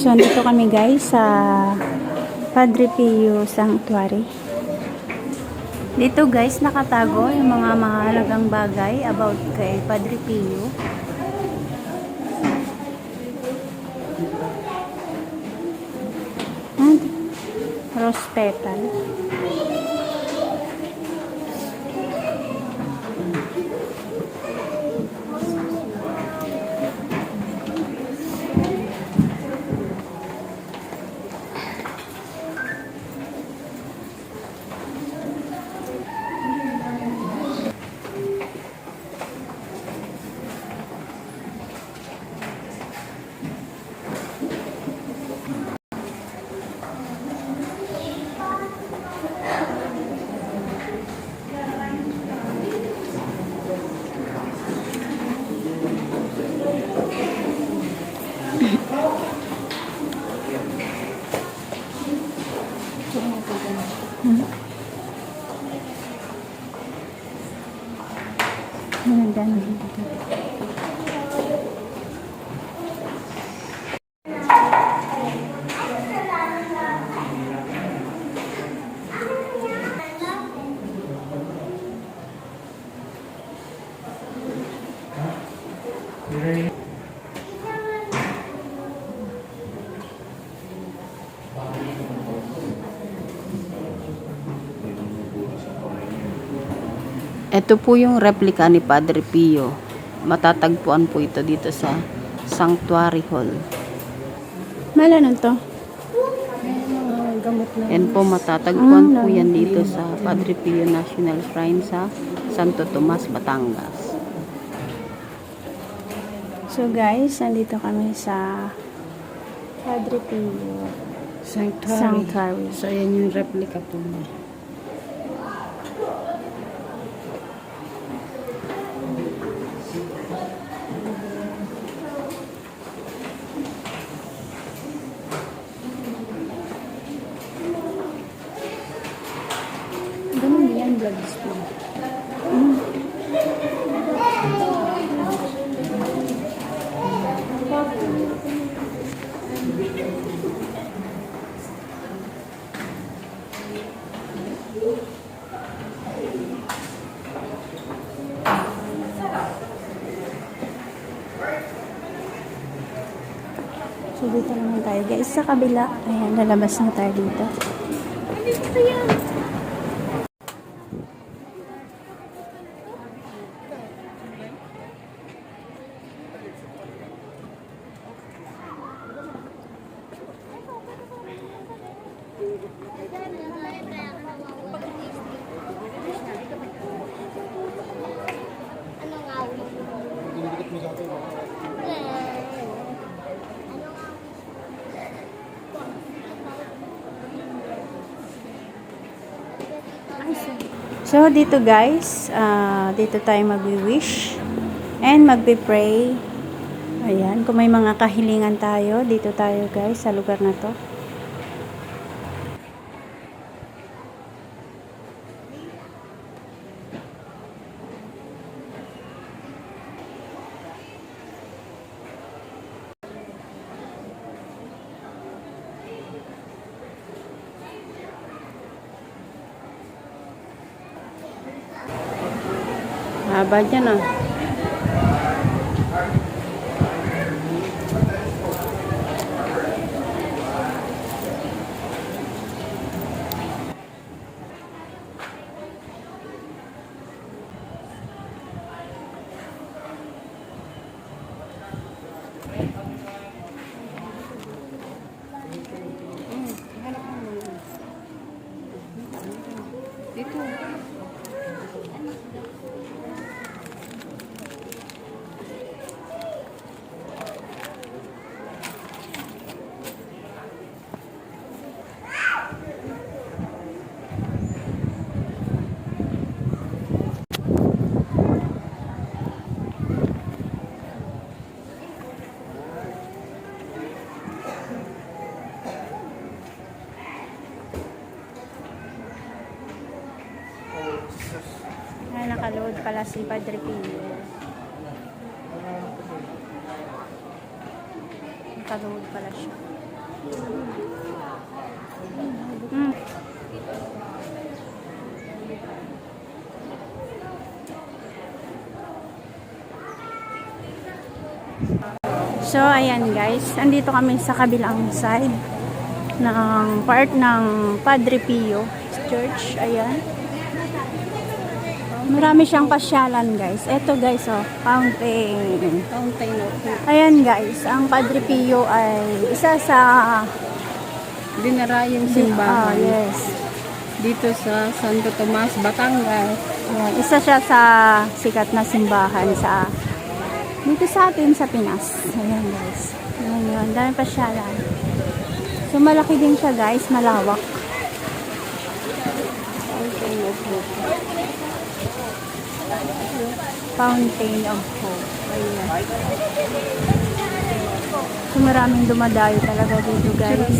So, nandito kami guys sa Padre Pio Sanctuary. Dito guys, nakatago yung mga mahalagang bagay about kay Padre Pio. And rose petal. Maganda na dito. Ito po yung replika ni Padre Pio. Matatagpuan po ito dito sa Sanctuary Hall. Malanon to. Yan po matatagpuan Ah, po yan dito sa Padre Pio National Shrine sa Santo Tomas, Batangas. So guys, nandito kami sa Padre Pio Sanctuary. Sanctuary. So, yan yung replica po niya. Ganun din yan, blood spoon. So, dito naman tayo. Guys, sa kabila. Ayan, lalabas na tayo dito. So, dito guys, ah, dito tayo magwi-wish and magbe-pray. Ayan, kung may mga kahilingan tayo, dito tayo guys, sa lugar na to. Haba dyan ah. Ay, pala si Padre Pio. Nakaload pala siya. Mm. So, ayan guys. Andito kami sa kabilang side ng part ng Padre Pio Church. Ayan. Marami siyang pasyalan guys. Ito guys, oh, fountain. Fountain. Ayan guys, ang Padre Pio ay isa sa Dinarayong Ah, simbahan. yes. Dito sa Santo Tomas, Batangas. Ayan, isa siya sa sikat na simbahan sa dito sa atin sa Pinas. Ayan guys. Ayan yun. Dami pasyalan. So malaki din siya guys. Malawak. Fountain of. Fountain of Hope. Ayan. So maraming dumadayo talaga dito guys.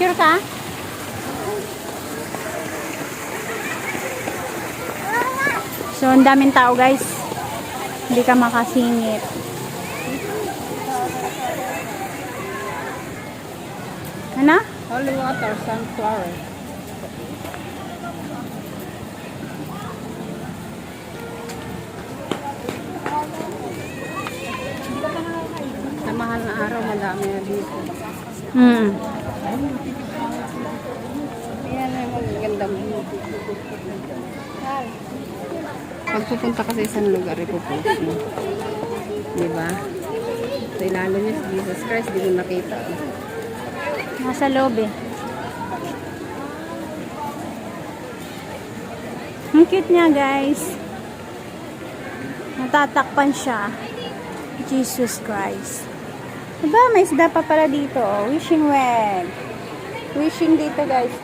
Sure ka? So, ang daming tao guys. Hindi ka makasingit. Ano? Holy Water Sanctuary. Sa mahal na araw, madami na dito. Hmm. Yan ang magagandang view. Pag pupunta ka sa isang lugar, ipupost mo. Di ba? Sa ilalim niya si Jesus Christ, di mo nakita. Nasa loob eh. Ang cute niya guys. Natatakpan siya. Jesus Christ. Diba? May isda pa pala dito. Wishing well. Wishing dito guys.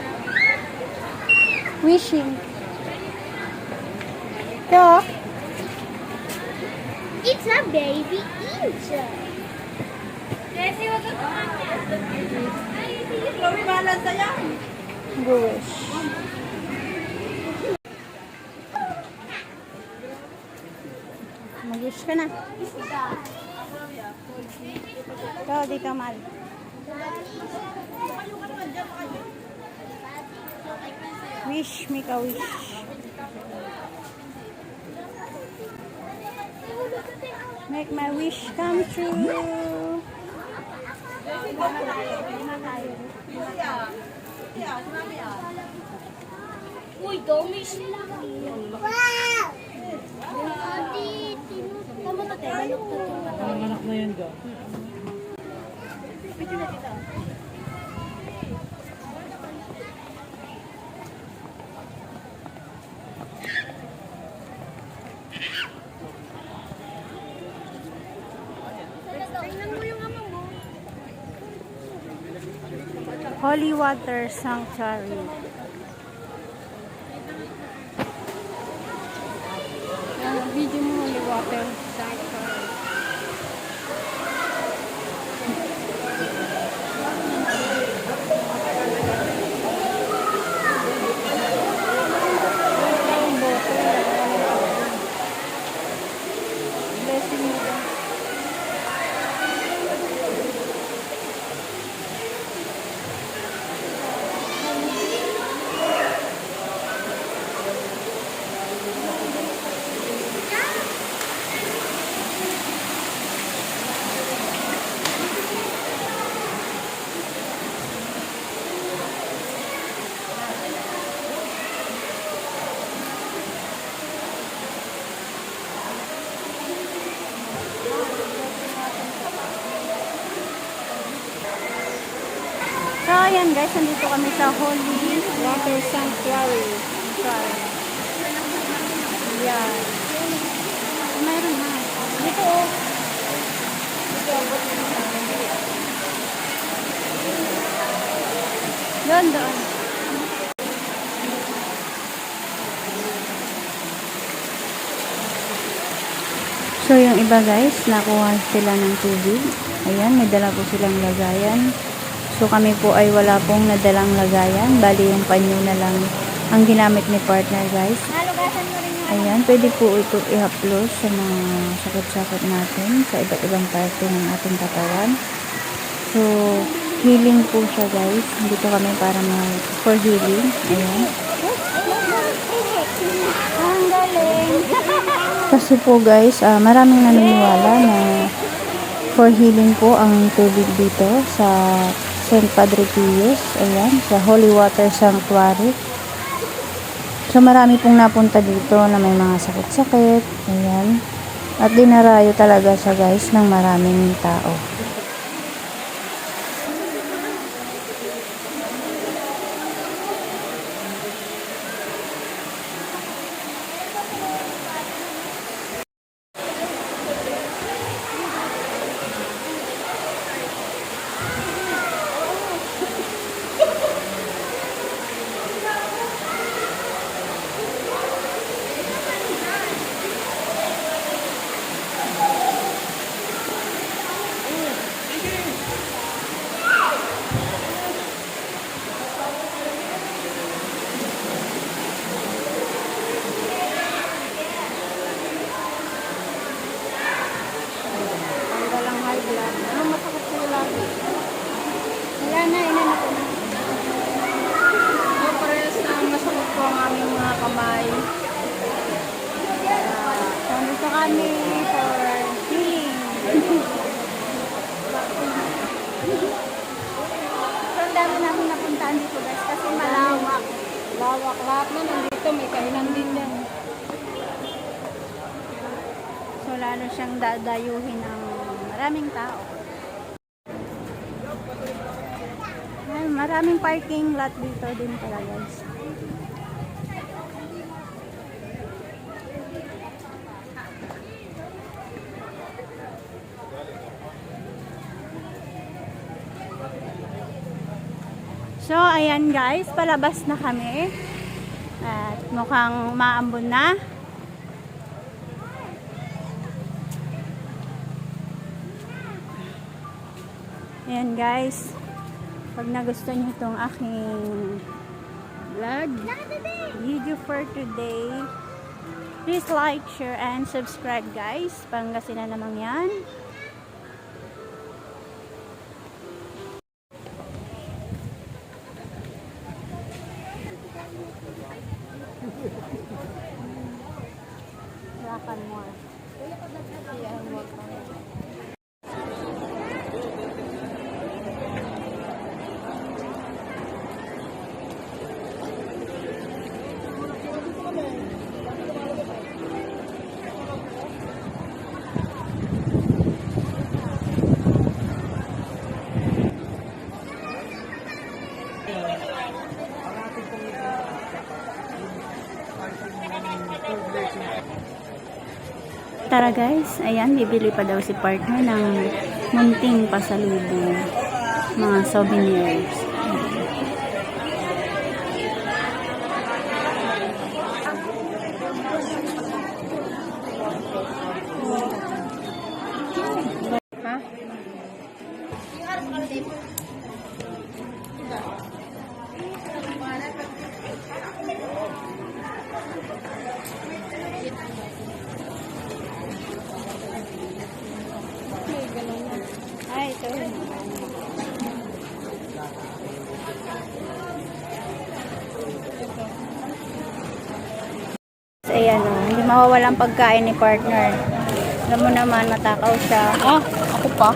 Wishing. Oh. It's a baby angel. Wish. Mag-wish ka na. Ito, dito, Mal. Wish, make a wish. Make my wish come true. Uy, dami sila. Tamo na tayo. Ang anak na yan. Tingnan Holy Water Sanctuary. Guys, nandito kami sa Holy Water Sanctuary. Ayan. Mayroon na. Dito oh. Doon, doon. So, yung iba guys, nakuha sila ng tubig. Ayan, may dala po silang lagayan. So kami po ay wala pong nadalang lagayan. Bali yung panyo na lang ang ginamit ni partner guys. Yung Ayan, pwede po ito i-haplos sa mga sakit-sakit natin sa iba't ibang parte ng ating katawan. So, healing po siya guys. Dito kami para mag for healing. Ayan. Ang galing. Kasi po guys, ah, maraming naniniwala na for healing po ang tubig dito sa St. Padre Pius. Ayan, sa Holy Water Sanctuary. So marami pong napunta dito na may mga sakit-sakit. Ayan. At dinarayo talaga siya guys ng maraming tao. Tanggalang high blood. Ano masakit sa'yo lagi? Wala na, inano ko na. So, parehas na masakit po ang aming mga kamay. So, dito kami for healing. so, ang dami namin napuntaan dito guys kasi malawak. Lawak lahat na nandito. May kainan din yan. So lalo siyang dadayuhin ng maraming tao. Ay, maraming parking lot dito din pala guys. So, ayan guys, palabas na kami. At mukhang maambon na. Ayan guys. Pag nagustuhan nyo itong aking vlog, video for today, please like, share, and subscribe guys. Pangasinan naman yan. Tara guys, ayan, bibili pa daw si partner ng munting pasalubong. Mga souvenirs. Ha? Ay, ito. Ayan o, hindi mawawalang pagkain ni partner. Alam mo naman, matakaw siya. Ah, ako pa.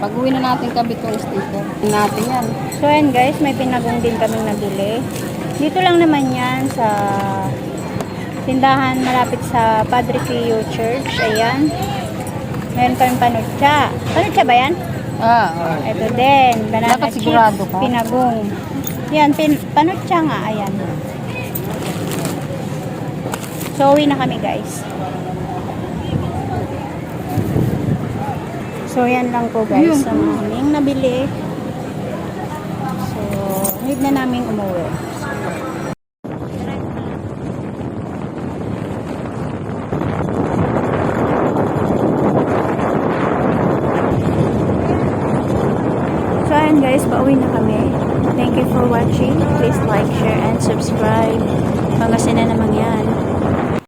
Pag uwi na natin kabi itong sticker. Natin yan. So ayan guys, may pinagong din kaming nabili. Dito lang naman yan sa tindahan malapit sa Padre Pio Church. Ayan. Meron kami panutsa. Panutsa ba yan? Ah, oh. Ito din. Banana Dapat chips, sigurado ka. pinagong. Yan, pin panutsa nga. Ayan. So, uwi na kami guys. So, yan lang po guys sa aming nabili. So, need na namin umuwi. So, ayan guys, pauwi na kami. Thank you for watching. Please like, share, and subscribe.